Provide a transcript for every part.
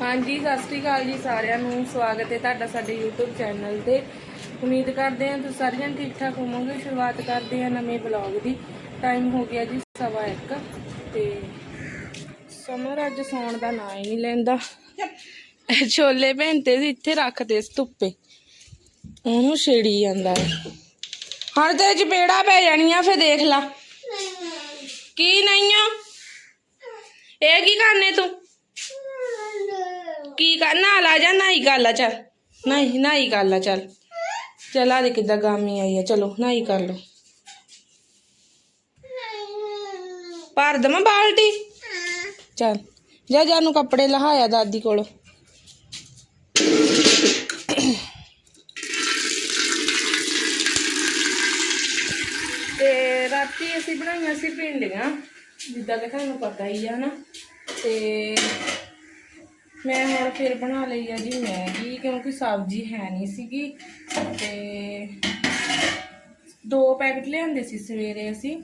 ਹਾਂਜੀ, ਸਤਿ ਸ਼੍ਰੀ ਅਕਾਲ ਜੀ ਸਾਰਿਆਂ ਨੂੰ। ਸਵਾਗਤ ਹੈ ਤੁਹਾਡਾ ਸਾਡੇ YouTube ਚੈਨਲ ਤੇ। ਉਮੀਦ ਕਰਦੇ ਹਾਂ ਤੁਸੀਂ ਸਾਰਿਆਂ ਠੀਕ ਠਾਕ ਹੋਵੋਗੇ। ਸ਼ੁਰੂਆਤ ਕਰਦੇ ਹਾਂ ਨਵੇਂ ਬਲੌਗ ਦੀ। ਟਾਈਮ ਹੋ ਗਿਆ ਜੀ ਸਵਾ ਇੱਕ ਤੇ ਸਮਰ ਅੱਜ ਸੌਣ ਦਾ ਨਾਂ ਹੀ ਨਹੀਂ ਲੈਂਦਾ। ਛੋਲੇ ਭੈਣਤੇ ਸੀ ਇੱਥੇ ਰੱਖਦੇ ਸੀ ਧੁੱਪੇ। ਉਹਨੂੰ ਛੇੜੀ ਜਾਂਦਾ ਹੈ। ਹੁਣ ਤੇ ਚਪੇੜਾ ਪੈ ਜਾਣੀਆਂ ਫੇ ਦੇਖ ਲਾ। ਕੀ ਨਹੀਂ ਆ? ਇਹ ਕੀ ਕਰਨੇ ਤੂੰ? ਕੀ ਕਰਨਾ ਲਾ ਜਾ ਨਹੀਂ ਕਰ ਲਾ ਚੱਲ ਨਹੀਂ ਨਹੀਂ ਕਰ ਲਾ ਚੱਲ ਚੱਲ ਆ ਦੇ ਕਿੱਦਾਂ ਗਾਮੀ ਆਈ ਆ ਚਲੋ ਨਹੀਂ ਕਰ ਲੋ ਭਰ ਦਵਾਂ ਬਾਲਟੀ ਚੱਲ ਜਾ ਜਾ ਨੂੰ ਕੱਪੜੇ ਲਹਾਇਆ ਦਾਦੀ ਕੋਲੋਂ ਤੇ ਰਾਤੀ ਅਸੀਂ ਬਣਾਈਆਂ ਸੀ ਭਿੰਡੀਆਂ ਜਿੱਦਾਂ ਕਿ ਤੁਹਾਨੂੰ ਪਤਾ ਹੀ ਆ ਨਾ ਤੇ ਮੈਂ ਹੁਣ ਫਿਰ ਬਣਾ ਲਈ ਆ ਜੀ ਮੈਗੀ, ਕਿਉਂਕਿ ਸਬਜ਼ੀ ਹੈ ਨਹੀਂ ਸੀਗੀ। ਤੇ ਦੋ ਪੈਕਟ ਲਿਆਂਦੇ ਸੀ ਸਵੇਰੇ ਅਸੀਂ।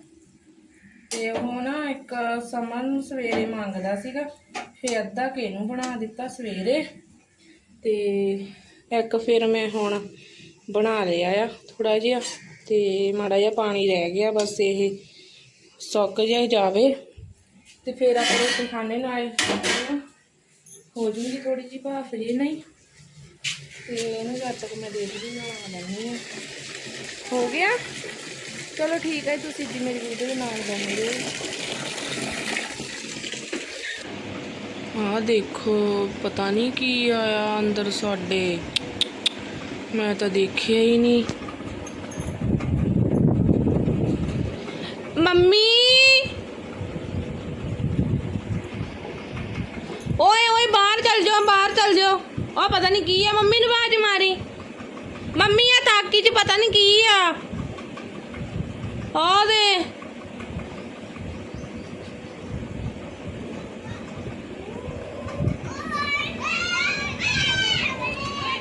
ਤੇ ਉਹ ਨਾ ਇੱਕ ਸਮਨ ਨੂੰ ਸਵੇਰੇ ਮੰਗਦਾ ਸੀਗਾ। ਫਿਰ ਅੱਧਾ ਕੇ ਨੂੰ ਬਣਾ ਦਿੱਤਾ ਸਵੇਰੇ। ਤੇ ਇੱਕ ਫਿਰ ਮੈਂ ਹੁਣ ਬਣਾ ਲਿਆ ਆ ਥੋੜਾ ਜਿਹਾ। ਤੇ ਮਾੜਾ ਜਿਹਾ ਪਾਣੀ ਰਹਿ ਗਿਆ, ਬਸ ਇਹ ਸੁੱਕ ਜਾਏ ਜਾਵੇ। ਤੇ ਫਿਰ ਆਪਾਂ ਰੋਟੀ ਖਾਣੇ ਨਾਲ ਹੋ ਜੂਗੀ ਥੋੜੀ ਜਿਹੀ ਭਾਫ ਜੀ ਨਹੀਂ। ਤੇ ਇਹਨੂੰ ਜਦ ਤੱਕ ਮੈਂ ਦੇਖਦੀ ਨਾ ਲੈਣੀ ਆ ਹੋ। ਗਿਆ? ਚਲੋ ਠੀਕ ਹੈ ਤੁਸੀਂ ਜੀ ਮੇਰੀ ਵੀਡੀਓ ਦੇ ਨਾਲ ਬਣੇ ਰਹੋ। ਆ ਦੇਖੋ ਪਤਾ ਨਹੀਂ ਕੀ ਆਇਆ ਅੰਦਰ ਸਾਡੇ। ਮੈਂ ਤਾਂ ਦੇਖਿਆ ਹੀ ਨਹੀਂ। ਮੰਮੀ ਓਏ ਓਏ ਬਾਹਰ ਚੱਲ ਜਾਓ ਬਾਹਰ ਚੱਲ ਜਾਓ ਉਹ ਪਤਾ ਨਹੀਂ ਕੀ ਆ, ਮੰਮੀ ਨੂੰ ਆਵਾਜ਼ ਮਾਰੀ। ਮੰਮੀ ਆ ਤਾਕੀ ਚ ਪਤਾ ਨਹੀਂ ਕੀ ਆ। ਆ ਦੇ।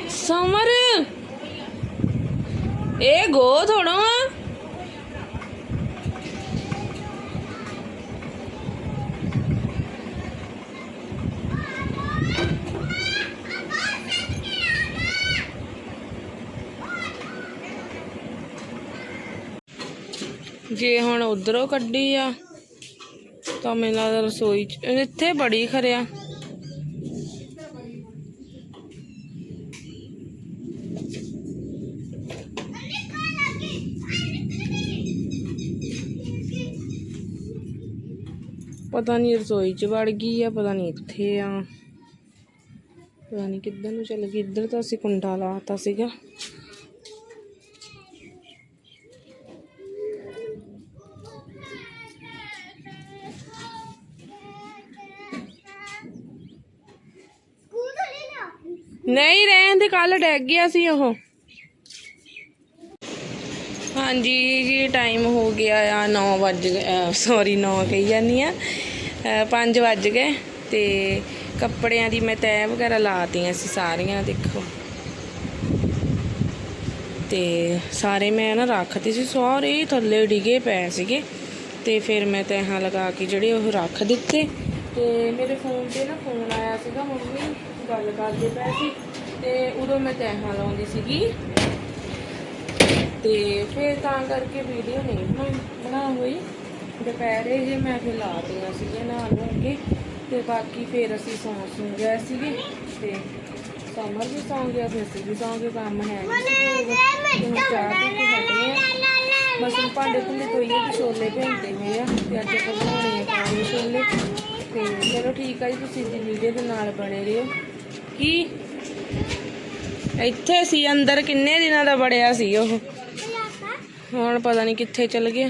ਸਮਰ, ਇਹ ਗੋ ਥੋੜਾ ਆ ਜੇ ਹੁਣ ਉਧਰੋਂ ਕੱਢੀ ਆ, ਤਾਂ ਮੈਨੂੰ ਲੱਗਦਾ ਰਸੋਈ ਚ ਇੱਥੇ ਬੜੀ ਖਰਿਆ ਪਤਾ ਨਹੀਂ ਰਸੋਈ ਚ ਵੜ ਗਈ ਆ, ਪਤਾ ਨਹੀਂ ਇੱਥੇ ਆ। ਪਤਾ ਨਹੀਂ ਕਿੱਧਰ ਨੂੰ ਚੱਲ ਗਈ, ਇੱਧਰ ਤਾਂ ਅਸੀਂ ਕੁੰਡਾ ਲਾਤਾ ਸੀਗਾ। ਨਹੀਂ, ਰਹਿਣ ਦੇ ਕੱਲ ਡੈਗ ਗਿਆ ਸੀ ਉਹ। ਹਾਂਜੀ ਜੀ ਟਾਈਮ ਹੋ ਗਿਆ ਆ 9 ਵੱਜ ਸੌਰੀ 9 ਕਹੀ ਜਾਂਦੀ ਆ। 5 ਵੱਜ ਗਏ ਤੇ ਕੱਪੜਿਆਂ ਦੀ ਮੈਂ ਤੈਅ ਵਗੈਰਾ ਲਾਤੀਆਂ ਸੀ ਸਾਰੀਆਂ, ਦੇਖੋ। ਤੇ ਸਾਰੇ ਮੈਂ ਨਾ ਰੱਖਦੇ ਸੀ, ਸਾਰੇ ਥੱਲੇ ਡਿਗੇ ਪਏ ਸੀਗੇ। ਤੇ ਫਿਰ ਮੈਂ ਤੈਹਾਂ ਲਗਾ ਕੇ ਜਿਹੜੇ ਉਹ ਰੱਖ ਦਿੱਤੇ। ਤੇ ਮੇਰੇ ਫੋਨ ਤੇ ਨਾ ਫੋਨ ਆਇਆ ਸੀਗਾ ਮੰਮੀ। ਗੱਲ ਕਰਦੇ ਪਏ ਸੀ ਤੇ ਉਦੋਂ ਮੈਂ ਤੈਹਾਂ ਲਾਉਂਦੀ ਸੀਗੀ। ਤੇ ਫਿਰ ਤਾਂ ਕਰਕੇ ਵੀਡੀਓ ਨਹੀਂ ਬਣਾ ਬਣਾ ਹੋਈ। ਦੁਪਹਿਰੇ ਜੇ ਮੈਂ ਫਿਰ ਲਾ ਦਿੱਤੀਆਂ ਸੀਗੀਆਂ ਨਾ ਨੂੰ ਕੇ ਤੇ ਬਾਕੀ ਫਿਰ ਅਸੀਂ ਸੌਂ ਸੌਂ ਗਏ ਸੀਗੇ ਤੇ ਸਮਰ ਵੀ ਸੌਂ ਗਿਆ ਫਿਰ ਅਸੀਂ ਵੀ ਸੌਂ ਗਏ ਕੰਮ ਹੈ ਨਹੀਂ ਸੀ ਹੁਣ ਚਾਹ ਪੀ ਕੇ ਬਸ ਭਾਂਡੇ ਭੁੰਡੇ ਧੋਈਏ ਤੇ ਛੋਲੇ ਭੇਜਦੇ ਹੋਏ ਆ ਤੇ ਅੱਜ ਆਪਾਂ ਬਣਾਉਣੇ ਆ ਕਾਲੇ ਛੋਲੇ ਤੇ ਚਲੋ ਠੀਕ ਆ ਜੀ, ਤੁਸੀਂ ਦੀ ਵੀਡੀਓ ਦੇ ਨਾਲ ਬਣੇ ਰਹੋ। ਕੀ ਇੱਥੇ ਸੀ, ਅੰਦਰ ਕਿੰਨੇ ਦਿਨਾਂ ਦਾ ਬੜਿਆ ਸੀ ਉਹ? ਹੁਣ ਪਤਾ ਨਹੀਂ ਕਿੱਥੇ ਚਲ ਗਿਆ।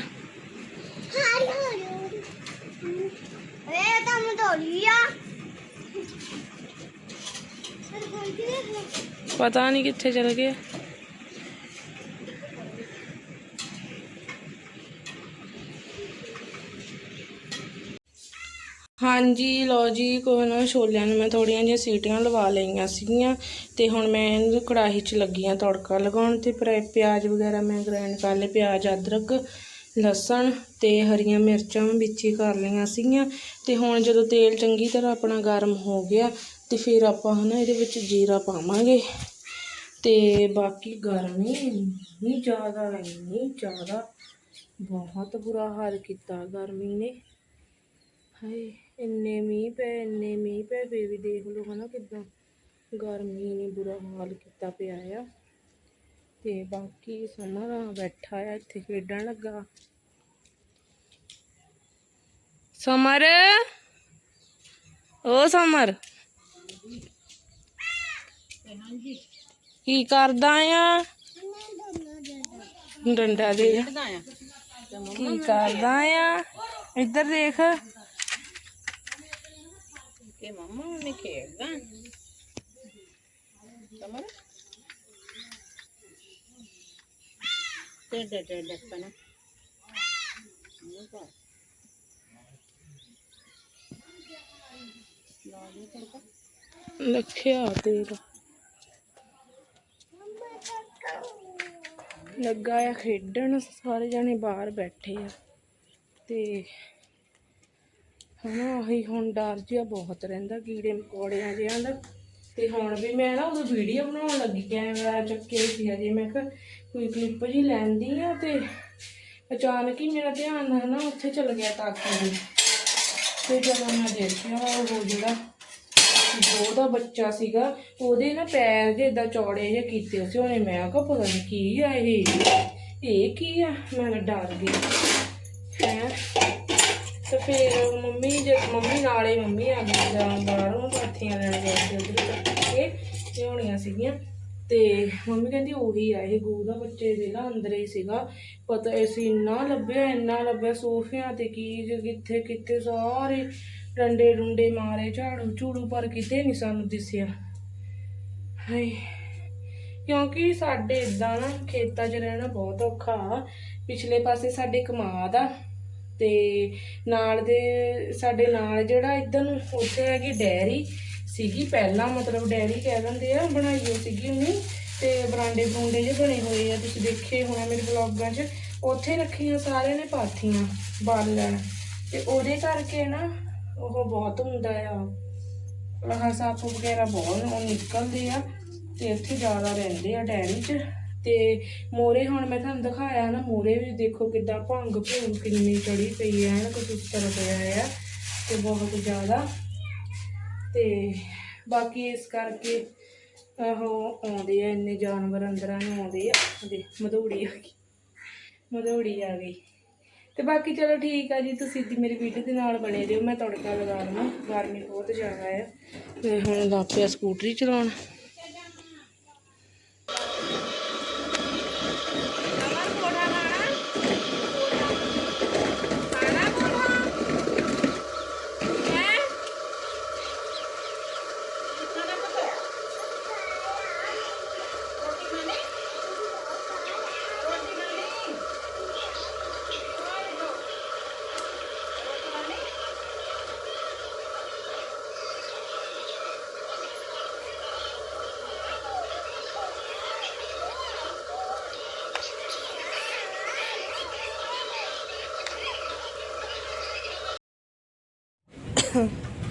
ਇਹ ਤਾਂ ਮਧੋਲੀ ਪਤਾ ਨਹੀਂ ਕਿੱਥੇ ਚਲ ਗਿਆ। ਹਾਂਜੀ ਲੋ ਜੀ ਕੋਈ ਨਾ ਛੋਲਿਆਂ ਨੂੰ ਮੈਂ ਥੋੜੀਆਂ ਜਿਹੀਆਂ ਸੀਟੀਆਂ ਲਵਾ ਲਈਆਂ ਸੀਗੀਆਂ ਤੇ ਹੁਣ ਮੈਂ ਇਹਨੂੰ ਕੜਾਹੀ 'ਚ ਲੱਗੀਆਂ ਆ ਤੜਕਾ ਲਗਾਉਣ ਤੇ ਪਰ- ਪਿਆਜ਼ ਵਗੈਰਾ ਮੈਂ ਗ੍ਰਾਈਂਡ ਕਰ ਲਏ, ਪਿਆਜ਼, ਅਦਰਕ, ਲਸਣ ਤੇ ਹਰੀਆਂ ਮਿਰਚਾਂ ਵਿੱਚ ਹੀ ਕਰ ਲਈਆਂ ਸੀਗੀਆਂ ਤੇ ਹੁਣ ਜਦੋਂ ਤੇਲ ਚੰਗੀ ਤਰ੍ਹਾਂ ਆਪਣਾ ਗਰਮ ਹੋ ਗਿਆ ਤੇ ਫਿਰ ਆਪਾਂ ਹਨਾ ਇਹਦੇ ਵਿੱਚ ਜੀਰਾ ਪਾਵਾਂਗੇ ਤੇ ਬਾਕੀ ਗਰਮੀ ਇੰਨੀ ਜ਼ਿਆਦਾ ਇੰਨੀ ਜ਼ਿਆਦਾ, ਬਹੁਤ ਬੁਰਾ ਹਾਲ ਕੀਤਾ ਗਰਮੀ ਨੇ। ਹਾਏ, ਇੰਨੇ ਮੀਂਹ ਪਏ ਇੰਨੇ ਮੀਂਹ ਪਏ ਫੇਰ ਵੀ ਦੇਖ ਲਓ ਹਨਾ ਕਿਦਾਂ ਗਰਮੀ ਨੇ ਬੁਰਾ ਹਾਲ ਕੀਤਾ ਪਿਆ ਆ। ਤੇ ਬਾਕੀ ਸਮਰ ਬੈਠਾ ਆ, ਇੱਥੇ ਖੇਡਣ ਲੱਗਾ। ਸਮਰ, ਓ ਸਮਰ। ਕੀ ਕਰਦਾ ਆ? ਡੰਡਾ ਦੇ ਕੀ ਕਰਦਾ ਆ? ਇੱਧਰ ਦੇਖ। ਕਿ ਮਮਾ ਨੇ ਖੇਡਦਾ ਸਮਰ ਟੇਡੇ ਟੇਡੇ ਪਨਾ ਲੱਖਿਆ ਤੇਰਾ ਲੱਗਾ ਆ ਖੇਡਣ ਸਾਰੇ ਜਣੇ ਬਾਹਰ ਬੈਠੇ ਆ। ਤੇ ਹਨਾ, ਆਹੀ ਹੁਣ ਡਰ ਜਿਹਾ ਬਹੁਤ ਰਹਿੰਦਾ, ਕੀੜੇ ਮਕੌੜਿਆਂ ਜਿਹਾਂ ਦਾ। ਤੇ ਹੁਣ ਵੀ ਮੈਂ ਨਾ ਉਹ ਵੀਡੀਓ ਬਣਾਉਣ ਲੱਗੀ ਕੈਮਰਾ ਚੱਕੇ ਸੀ ਹਜੇ। ਮੈਂ ਕਿਹਾ, ਕੋਈ ਕਲਿੱਪ ਜੀ ਲੈਂਦੀ ਆ ਤੇ ਅਚਾਨਕ ਹੀ ਮੇਰਾ ਧਿਆਨ ਨਾ ਉੱਥੇ ਚਲ ਗਿਆ ਤਾਕੀ ਦੇ ਤੇ ਜਦੋਂ ਮੈਂ ਦੇਖਿਆ, ਉਹ ਜਿਹੜਾ ਜੋ ਦਾ ਬੱਚਾ ਸੀਗਾ, ਉਹਦੇ ਨਾ ਪੈਰ ਜੇ ਇਦਾਂ ਚੌੜੇ ਜਿਹੇ ਕੀਤੇ ਸੀ, ਉਹਨੇ ਮੈਂ ਕਿਹਾ, ਪਤਾ ਨਹੀਂ ਕੀ ਆ ਇਹ। ਇਹ ਕੀ ਆ? ਮੈਂ ਡਰ ਗਈ। ਹੈ? ਤੇ ਫਿਰ ਮੰਮੀ ਜੇ ਮੰਮੀ ਨਾਲੇ ਮੰਮੀ ਆ ਗਈ ਜਾਂ ਬਾਹਰੋਂ ਪਾਥੀਆਂ ਲੈਣ ਗਏ ਸੀ ਉਧਰ ਕੇ ਲਿਆਉਣੀਆਂ ਸੀਗੀਆਂ। ਤੇ ਮੰਮੀ ਕਹਿੰਦੀ ਉਹੀ ਆ, ਇਹ ਗੂ ਦਾ ਬੱਚੇ ਜਿਹੜਾ ਅੰਦਰ ਹੀ ਸੀਗਾ। ਪਤਾ ਅਸੀਂ ਇੰਨਾ ਲੱਭਿਆ ਇੰਨਾ ਲੱਭਿਆ ਸੋਫਿਆਂ ਤੇ ਕੀ ਜੇ ਕਿੱਥੇ ਕਿੱਥੇ ਸਾਰੇ ਡੰਡੇ ਡੁੰਡੇ ਮਾਰੇ, ਝਾੜੂ ਝੂੜੂ ਪਰ ਕਿਤੇ ਨਹੀਂ ਸਾਨੂੰ ਦਿਸਿਆ। ਹਾਏ, ਕਿਉਂਕਿ ਸਾਡੇ ਇਦਾਂ ਨਾ ਖੇਤਾਂ 'ਚ ਰਹਿਣਾ ਬਹੁਤ ਔਖਾ ਪਿਛਲੇ ਪਾਸੇ ਸਾਡੇ ਕਮਾਦ ਆ ਤੇ ਨਾਲ ਦੇ ਸਾਡੇ ਨਾਲ ਜਿਹੜਾ ਇੱਧਰ ਨੂੰ ਉੱਥੇ ਹੈਗੀ ਡੈਰੀ ਸੀਗੀ, ਪਹਿਲਾਂ ਮਤਲਬ ਡੈਰੀ ਕਹਿ ਦਿੰਦੇ ਆ, ਬਣਾਈ ਸੀਗੀ ਉਹਨੇ, ਤੇ ਬਰਾਂਡੇ ਬਰੂੰਡੇ ਜਿਹੇ ਬਣੇ ਹੋਏ ਆ, ਤੁਸੀਂ ਦੇਖੇ ਹੋਣਾ ਮੇਰੇ ਵਲੌਗਾਂ 'ਚ। ਉੱਥੇ ਰੱਖੀਆਂ ਸਾਰਿਆਂ ਨੇ ਪਾਥੀਆਂ ਬਾਲਣ ਤੇ ਉਹਦੇ ਕਰਕੇ ਨਾ ਉਹ ਬਹੁਤ ਹੁੰਦਾ ਆ। ਆਹ ਸੱਪ ਵਗੈਰਾ ਬਹੁਤ, ਉਹ ਨਿਕਲਦੇ ਆ, ਤੇ ਇੱਥੇ ਜ਼ਿਆਦਾ ਰਹਿੰਦੇ ਆ ਡੈਰੀ 'ਚ। ਤੇ ਮੋਰੇ ਹੁਣ ਮੈਂ ਤੁਹਾਨੂੰ ਦਿਖਾਇਆ ਨਾ, ਮੋਰੇ ਵੀ ਦੇਖੋ ਕਿੱਦਾਂ ਭੰਗ ਭੂੰਗ ਕਿੰਨੀ ਚੜੀ ਪਈ ਹੈ ਨਾ ਕੁਝ ਇਸ ਤਰ੍ਹਾਂ ਪਿਆ ਆ ਤੇ ਬਹੁਤ ਜ਼ਿਆਦਾ। ਤੇ ਬਾਕੀ ਇਸ ਕਰਕੇ ਉਹ ਆਉਂਦੇ ਆ, ਇੰਨੇ ਜਾਨਵਰ ਅੰਦਰਾਂ ਨੂੰ ਆਉਂਦੇ ਆ। ਦੇ ਮਧੋੜੀ ਆ ਗਈ, ਮਧੋੜੀ ਆ ਗਈ। ਤੇ ਬਾਕੀ ਚਲੋ ਠੀਕ ਆ ਜੀ, ਤੁਸੀਂ ਦੀ ਮੇਰੀ ਵੀਡੀਓ ਦੇ ਨਾਲ ਬਣੇ ਰਹੋ, ਮੈਂ ਤੜਕਾ ਲਗਾ ਲਵਾਂ, ਗਰਮੀ ਬਹੁਤ ਜ਼ਿਆਦਾ ਆ। ਤੇ ਹੁਣ ਲੱਗ ਪਿਆ ਸਕੂਟਰੀ ਚਲਾਉਣ।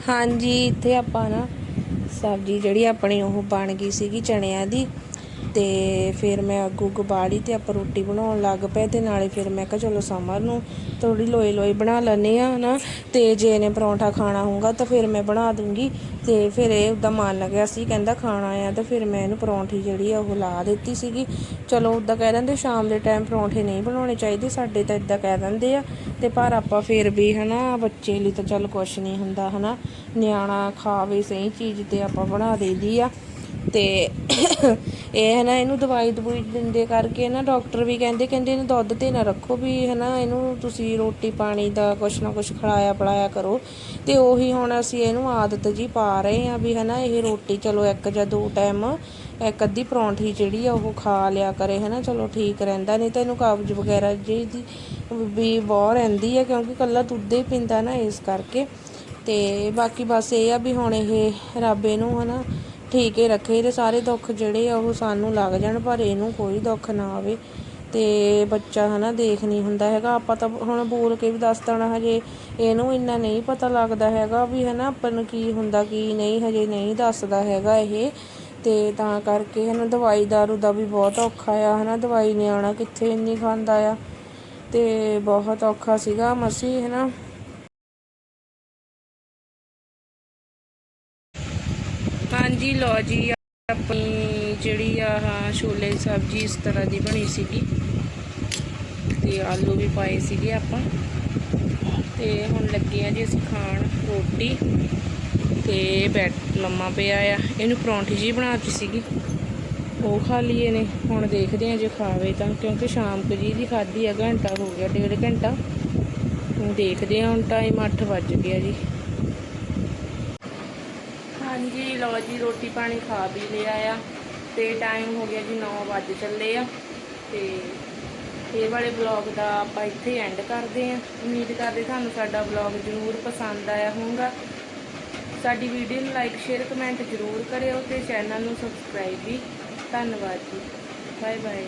ਹਾਂਜੀ ਇੱਥੇ ਆਪਾਂ ਨਾ ਸਬਜ਼ੀ ਜਿਹੜੀ ਆਪਣੀ ਉਹ ਬਣ ਗਈ ਸੀਗੀ ਚਣਿਆਂ ਦੀ। ਤੇ ਫਿਰ ਮੈਂ ਅੱਗੂ ਗਬਾੜੀ ਤੇ ਆਪਾਂ ਰੋਟੀ ਬਣਾਉਣ ਲੱਗ ਪਏ ਤੇ ਨਾਲੇ ਫਿਰ ਮੈਂ ਕਿਹਾ ਚਲੋ ਸਮਰ ਨੂੰ ਥੋੜੀ ਲੋਈ ਲੋਈ ਬਣਾ ਲੈਨੇ ਆ ਨਾ ਤੇ ਜੇ ਇਹਨੇ ਪਰੌਂਠਾ ਖਾਣਾ ਹੋਊਗਾ ਤਾਂ ਫਿਰ ਮੈਂ ਬਣਾ ਦੂੰਗੀ। ਤੇ ਫਿਰ ਇਹ ਉਦਾਂ ਮਨ ਲੱਗਿਆ ਸੀ ਕਹਿੰਦਾ ਖਾਣਾ ਆ ਤਾਂ ਫਿਰ ਮੈਂ ਇਹਨੂੰ ਪਰੌਂਠੀ ਜਿਹੜੀ ਆ ਉਹ ਲਾ ਦਿੱਤੀ ਸੀਗੀ। ਚਲੋ ਉਦਾਂ ਕਹਿ ਦਿੰਦੇ ਸ਼ਾਮ ਦੇ ਟਾਈਮ ਪਰੌਂਠੇ ਨਹੀਂ ਬਣਾਉਣੇ ਚਾਹੀਦੇ, ਸਾਡੇ ਤਾਂ ਇਦਾਂ ਕਹਿ ਦਿੰਦੇ ਆ। ਤੇ ਪਰ ਆਪਾਂ ਫਿਰ ਵੀ ਹਨਾ, ਬੱਚੇ ਲਈ ਤਾਂ ਚੱਲ ਕੁਛ ਨਹੀਂ ਹੁੰਦਾ ਹਨਾ, ਨਿਆਣਾ ਖਾਵੇ ਸਹੀ ਚੀਜ਼ ਤੇ ਆਪਾਂ ਬਣਾ ਦੇਈਦੀ ਆ। ਤੇ ਇਹ ਹੈ ਨਾ, ਇਹਨੂੰ ਦਵਾਈ ਦਵਾਈ ਦਿੰਦੇ ਕਰਕੇ ਨਾ ਡਾਕਟਰ ਵੀ ਕਹਿੰਦੇ ਕਹਿੰਦੇ ਇਹਨੂੰ ਦੁੱਧ ਤੇ ਨਾ ਰੱਖੋ ਵੀ ਹੈ ਨਾ, ਇਹਨੂੰ ਤੁਸੀਂ ਰੋਟੀ ਪਾਣੀ ਦਾ ਕੁਛ ਨਾ ਕੁਛ ਖਿਲਾਇਆ ਪਿਲਾਇਆ ਕਰੋ। ਤੇ ਉਹੀ ਹੁਣ ਅਸੀਂ ਇਹਨੂੰ ਆਦਤ ਜੀ ਪਾ ਰਹੇ ਆ ਵੀ ਹੈ ਨਾ, ਇਹ ਰੋਟੀ ਚਲੋ ਇੱਕ ਜਾਂ ਦੋ ਟਾਈਮ ਇੱਕ ਅੱਧੀ ਪਰੌਂਠੀ ਜਿਹੜੀ ਆ ਉਹ ਖਾ ਲਿਆ ਕਰੇ, ਹੈ ਨਾ, ਚਲੋ ਠੀਕ ਰਹਿੰਦਾ। ਨਹੀਂ ਤਾਂ ਇਹਨੂੰ ਕਬਜ਼ ਵਗੈਰਾ ਜੀ ਦੀ ਵੀ ਬਹੁਤ ਰਹਿੰਦੀ ਆ, ਕਿਉਂਕਿ ਕੱਲਾ ਦੁੱਧ ਹੀ ਪੀਂਦਾ ਨਾ ਇਸ ਕਰਕੇ। ਤੇ ਬਾਕੀ ਬਸ ਇਹ ਆ ਵੀ ਹੁਣ ਇਹ ਰੱਬ ਇਹਨੂੰ ਹਨਾ ਠੀਕ ਹੀ ਰੱਖੇ ਇਹਦੇ ਸਾਰੇ ਦੁੱਖ ਜਿਹੜੇ ਆ ਉਹ ਸਾਨੂੰ ਲੱਗ ਜਾਣ, ਪਰ ਇਹਨੂੰ ਕੋਈ ਦੁੱਖ ਨਾ ਆਵੇ। ਤੇ ਬੱਚਾ ਹਨਾ ਦੇਖ ਨਹੀਂ ਹੁੰਦਾ ਹੈਗਾ। ਆਪਾਂ ਤਾਂ ਹੁਣ ਬੋਲ ਕੇ ਵੀ ਦੱਸ ਦੇਣਾ ਹਜੇ। ਇਹਨੂੰ ਇੰਨਾ ਨਹੀਂ ਪਤਾ ਲੱਗਦਾ ਹੈਗਾ ਵੀ ਹਨਾ ਆਪਾਂ ਨੂੰ ਕੀ ਹੁੰਦਾ, ਕੀ ਨਹੀਂ, ਹਜੇ ਨਹੀਂ ਦੱਸਦਾ ਹੈਗਾ ਇਹ। ਤੇ ਤਾਂ ਕਰਕੇ ਹਨਾ ਦਵਾਈ ਦਾਰੂ ਦਾ ਵੀ ਬਹੁਤ ਔਖਾ ਆ ਹਨਾ। ਦਵਾਈ ਨਿਆਣਾ ਕਿੱਥੇ ਇੰਨੀ ਖਾਂਦਾ ਆ। ਤੇ ਬਹੁਤ ਔਖਾ ਸੀਗਾ ਮਸੀ ਹਨਾ। ਹਾਂਜੀ ਲੋ ਜੀ, ਆਪਣੀ ਜਿਹੜੀ ਆ ਆਹ ਛੋਲੇ ਦੀ ਸਬਜ਼ੀ ਇਸ ਤਰ੍ਹਾਂ ਦੀ ਬਣੀ ਸੀਗੀ। ਤੇ ਆਲੂ ਵੀ ਪਾਏ ਸੀਗੇ ਆਪਾਂ। ਤੇ ਹੁਣ ਲੱਗੇ ਆ ਜੀ ਅਸੀਂ ਖਾਣ ਰੋਟੀ। ਤੇ ਬੈਠ ਲੰਮਾ ਪਿਆ ਆ। ਇਹਨੂੰ ਪਰੌਂਠੀ ਜੀ ਬਣਾਤੀ ਸੀਗੀ। ਉਹ ਖਾ ਲਈਏ ਨੇ। ਹੁਣ ਦੇਖਦੇ ਆ ਜੇ ਖਾਵੇ ਤਾਂ, ਕਿਉਂਕਿ ਸ਼ਾਮ ਕੁ ਜੀ ਦੀ ਖਾਧੀ ਆ, ਘੰਟਾ ਹੋ ਗਿਆ, ਡੇਢ ਘੰਟਾ। ਹੁਣ ਦੇਖਦੇ ਆ, ਹੁਣ ਟਾਈਮ 8 ਵੱਜ ਗਿਆ ਜੀ ਹਾਂਜੀ ਲਓ ਜੀ, ਰੋਟੀ ਪਾਣੀ ਖਾ ਵੀ ਲਿਆ ਆ ਤੇ ਟਾਈਮ ਹੋ ਗਿਆ ਜੀ 9 ਵਜੇ ਚੱਲੇ ਆ ਤੇ ਇਹ ਵਾਲੇ ਬਲੌਗ ਦਾ ਆਪਾਂ ਇੱਥੇ ਐਂਡ ਕਰਦੇ ਆ। ਉਮੀਦ ਕਰਦੇ ਤੁਹਾਨੂੰ ਸਾਡਾ ਬਲੌਗ ਜ਼ਰੂਰ ਪਸੰਦ ਆਇਆ ਹੋਊਗਾ। ਸਾਡੀ ਵੀਡੀਓ ਨੂੰ ਲਾਈਕ ਸ਼ੇਅਰ ਕਮੈਂਟ ਜ਼ਰੂਰ ਕਰਿਓ ਤੇ ਚੈਨਲ ਨੂੰ ਸਬਸਕ੍ਰਾਈਬ ਵੀ। ਧੰਨਵਾਦ ਜੀ। Bye bye